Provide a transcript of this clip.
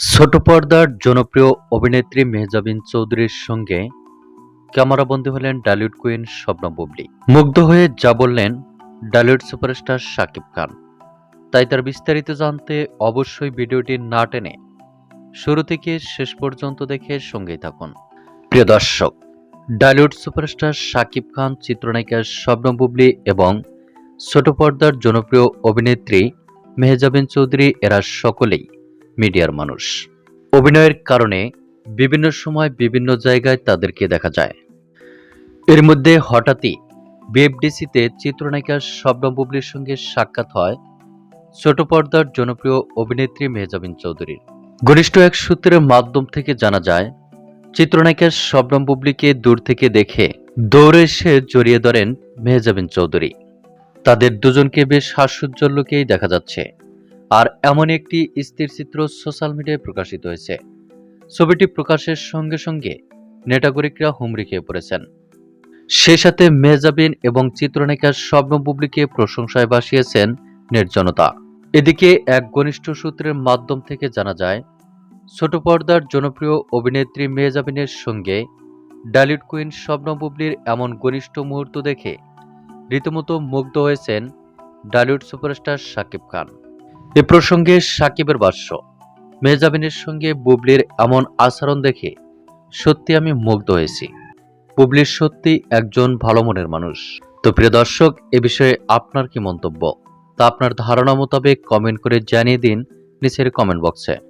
ছোট পর্দার জনপ্রিয় অভিনেত্রী মেহজাবিন চৌধুরীর সঙ্গে ক্যামেরাবন্দী হলেন ডালিউড কুইন শবনম বুবলি। মুগ্ধ হয়ে যা বললেন ডালিউড সুপারস্টার শাকিব খান। তাই তার বিস্তারিত জানতে অবশ্যই ভিডিওটি না টেনে শুরু থেকে শেষ পর্যন্ত দেখে সঙ্গেই থাকুন। প্রিয় দর্শক, ডালিউড সুপারস্টার শাকিব খান, চিত্রনায়িকা শবনম বুবলি এবং ছোট পর্দার জনপ্রিয় অভিনেত্রী মেহজাবিন চৌধুরী এরা সকলেই মিডিয়ার মানুষ। অভিনয়ের কারণে বিভিন্ন সময় বিভিন্ন জায়গায় তাদেরকে দেখা যায়। এর মধ্যে হঠাৎই বিএফডিসিতে চিত্রনায়িকা শবনম বুবলির সঙ্গে সাক্ষাৎ হয় ছোট পর্দার জনপ্রিয় অভিনেত্রী মেহজাবিন চৌধুরীর। ঘনিষ্ঠ এক সূত্রের মাধ্যম থেকে জানা যায় চিত্রনায়িকা শবনম বুবলিকে দূর থেকে দেখে দৌড়ে এসে জড়িয়ে ধরেন মেহজাবিন চৌধুরী। তাদের দুজনকে বেশ হাস্যোজ্জ্বল লোকেই দেখা যাচ্ছে। আর এমন একটি স্থির চিত্র সোশ্যাল মিডিয়ায় প্রকাশিত হয়েছে। ছবিটি প্রকাশের সঙ্গে সঙ্গে নেটাগরিকরা হুমড়ি খেয়ে পড়েছেন। সে সাথে মেহজাবিন এবং চিত্রনায়িকা স্বপ্ন বুবলিকে প্রশংসায় ভাসিয়েছেন নির্জনতা এদিকে এক ঘনিষ্ঠ সূত্রের মাধ্যম থেকে জানা যায়, ছোট পর্দার জনপ্রিয় অভিনেত্রী মেহজাবিনের সঙ্গে ডালিউড কুইন স্বপ্ন বুবলির এমন ঘনিষ্ঠ মুহূর্ত দেখে রীতিমতো মুগ্ধ হয়েছেন ডালিউড সুপারস্টার শাকিব খান। এ প্রসঙ্গে সাকিবের ভাষ্য মেজাবিনের সঙ্গে বুবলির এমন আচরণ দেখে সত্যি আমি মুগ্ধ হয়েছি। বুবলির সত্যি একজন ভালো মনের মানুষ। তো প্রিয় দর্শক, এ বিষয়ে আপনার কি মন্তব্য? তা আপনার ধারণা মোতাবেক কমেন্ট করে জানিয়ে দিন নিচের কমেন্ট বক্সে।